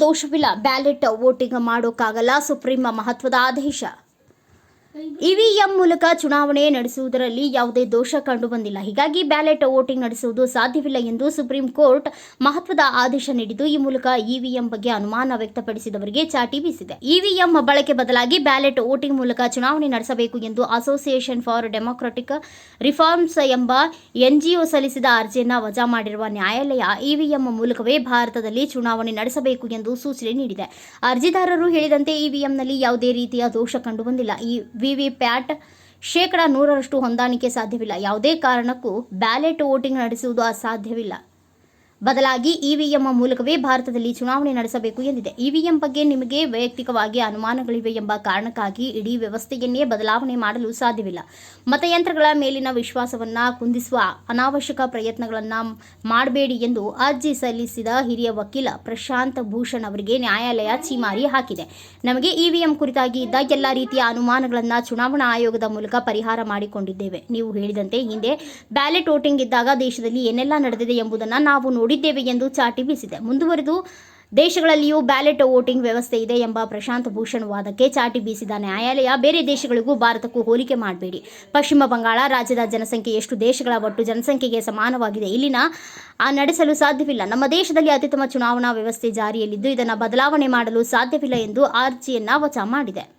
ದೋಷವಿಲ್ಲ. Ballot voting ಮಾಡೋಕ್ಕಾಗಲ್ಲ. Supreme ಮಹತ್ವದ ಆದೇಶ. ಇವಿಎಂ ಮೂಲಕ ಚುನಾವಣೆ ನಡೆಸುವುದರಲ್ಲಿ ಯಾವುದೇ ದೋಷ ಕಂಡು ಬಂದಿಲ್ಲ ಹೀಗಾಗಿ ಬ್ಯಾಲೆಟ್ ವೋಟಿಂಗ್ ನಡೆಸುವುದು ಸಾಧ್ಯವಿಲ್ಲ ಎಂದು ಸುಪ್ರೀಂ ಕೋರ್ಟ್ ಮಹತ್ವದ ಆದೇಶ ನೀಡಿದ್ದು, ಈ ಮೂಲಕ ಇವಿಎಂ ಬಗ್ಗೆ ಅನುಮಾನ ವ್ಯಕ್ತಪಡಿಸಿದವರಿಗೆ ಚಾಟಿ ಬೀಸಿದೆ. ಇವಿಎಂ ಬಳಕೆ ಬದಲಾಗಿ ಬ್ಯಾಲೆಟ್ ವೋಟಿಂಗ್ ಮೂಲಕ ಚುನಾವಣೆ ನಡೆಸಬೇಕು ಎಂದು ಅಸೋಸಿಯೇಷನ್ ಫಾರ್ ಡೆಮೊಕ್ರಾಟಿಕ್ ರಿಫಾರ್ಮ್ಸ್ ಎಂಬ ಎನ್ಜಿಒ ಸಲ್ಲಿಸಿದ ಅರ್ಜಿಯನ್ನು ವಜಾ ಮಾಡಿರುವ ನ್ಯಾಯಾಲಯ ಇವಿಎಂ ಮೂಲಕವೇ ಭಾರತದಲ್ಲಿ ಚುನಾವಣೆ ನಡೆಸಬೇಕು ಎಂದು ಸೂಚನೆ ನೀಡಿದೆ. ಅರ್ಜಿದಾರರು ಹೇಳಿದಂತೆ ಇವಿಎಂನಲ್ಲಿ ಯಾವುದೇ ರೀತಿಯ ದೋಷ ಕಂಡುಬಂದಿಲ್ಲ. ಈ ವಿವಿಪ್ಯಾಟ್ ಶೇಕಡ ನೂರರಷ್ಟು ಹೊಂದಾಣಿಕೆ ಸಾಧ್ಯವಿಲ್ಲ. ಯಾವುದೇ ಕಾರಣಕ್ಕೂ ಬ್ಯಾಲೆಟ್ ವೋಟಿಂಗ್ ನಡೆಸುವುದು ಅಸಾಧ್ಯವಿಲ್ಲ. ಬದಲಾಗಿ ಇವಿಎಂ ಮೂಲಕವೇ ಭಾರತದಲ್ಲಿ ಚುನಾವಣೆ ನಡೆಸಬೇಕು ಎಂದಿದೆ. ಇವಿಎಂ ಬಗ್ಗೆ ನಿಮಗೆ ವೈಯಕ್ತಿಕವಾಗಿ ಅನುಮಾನಗಳಿವೆ ಎಂಬ ಕಾರಣಕ್ಕಾಗಿ ಇಡೀ ವ್ಯವಸ್ಥೆಯನ್ನೇ ಬದಲಾವಣೆ ಮಾಡಲು ಸಾಧ್ಯವಿಲ್ಲ. ಮತಯಂತ್ರಗಳ ಮೇಲಿನ ವಿಶ್ವಾಸವನ್ನ ಕುಂದಿಸುವ ಅನಾವಶ್ಯಕ ಪ್ರಯತ್ನಗಳನ್ನು ಮಾಡಬೇಡಿ ಎಂದು ಅರ್ಜಿ ಸಲ್ಲಿಸಿದ ಹಿರಿಯ ವಕೀಲ ಪ್ರಶಾಂತ್ ಭೂಷಣ್ ಅವರಿಗೆ ನ್ಯಾಯಾಲಯ ಛೀಮಾರಿ ಹಾಕಿದೆ. ನಮಗೆ ಇವಿಎಂ ಕುರಿತಾಗಿ ಇದ್ದ ಎಲ್ಲ ರೀತಿಯ ಅನುಮಾನಗಳನ್ನು ಚುನಾವಣಾ ಆಯೋಗದ ಮೂಲಕ ಪರಿಹಾರ ಮಾಡಿಕೊಂಡಿದ್ದೇವೆ. ನೀವು ಹೇಳಿದಂತೆ ಹಿಂದೆ ಬ್ಯಾಲೆಟ್ ವೋಟಿಂಗ್ ಇದ್ದಾಗ ದೇಶದಲ್ಲಿ ಏನೆಲ್ಲ ನಡೆದಿದೆ ಎಂಬುದನ್ನು ನಾವು ನೋಡಿದ್ದೇವೆ ಎಂದು ಚಾಟಿ ಬೀಸಿದೆ. ಮುಂದುವರೆದು ದೇಶಗಳಲ್ಲಿಯೂ ಬ್ಯಾಲೆಟ್ ವೋಟಿಂಗ್ ವ್ಯವಸ್ಥೆ ಇದೆ ಎಂಬ ಪ್ರಶಾಂತ್ ಭೂಷಣ್ ವಾದಕ್ಕೆ ಚಾಟಿ ಬೀಸಿದ ನ್ಯಾಯಾಲಯ, ಬೇರೆ ದೇಶಗಳಿಗೂ ಭಾರತಕ್ಕೂ ಹೋಲಿಕೆ ಮಾಡಬೇಡಿ. ಪಶ್ಚಿಮ ಬಂಗಾಳ ರಾಜ್ಯದ ಜನಸಂಖ್ಯೆ ಎಷ್ಟು ದೇಶಗಳ ಒಟ್ಟು ಜನಸಂಖ್ಯೆಗೆ ಸಮಾನವಾಗಿದೆ? ಇಲ್ಲಿನ ಆ ನಡೆಸಲು ಸಾಧ್ಯವಿಲ್ಲ. ನಮ್ಮ ದೇಶದಲ್ಲಿ ಅತ್ಯುತ್ತಮ ಚುನಾವಣಾ ವ್ಯವಸ್ಥೆ ಜಾರಿಯಲ್ಲಿದ್ದು ಇದನ್ನು ಬದಲಾವಣೆ ಮಾಡಲು ಸಾಧ್ಯವಿಲ್ಲ ಎಂದು ಅರ್ಜಿಯನ್ನ ವಚಾ ಮಾಡಿದೆ.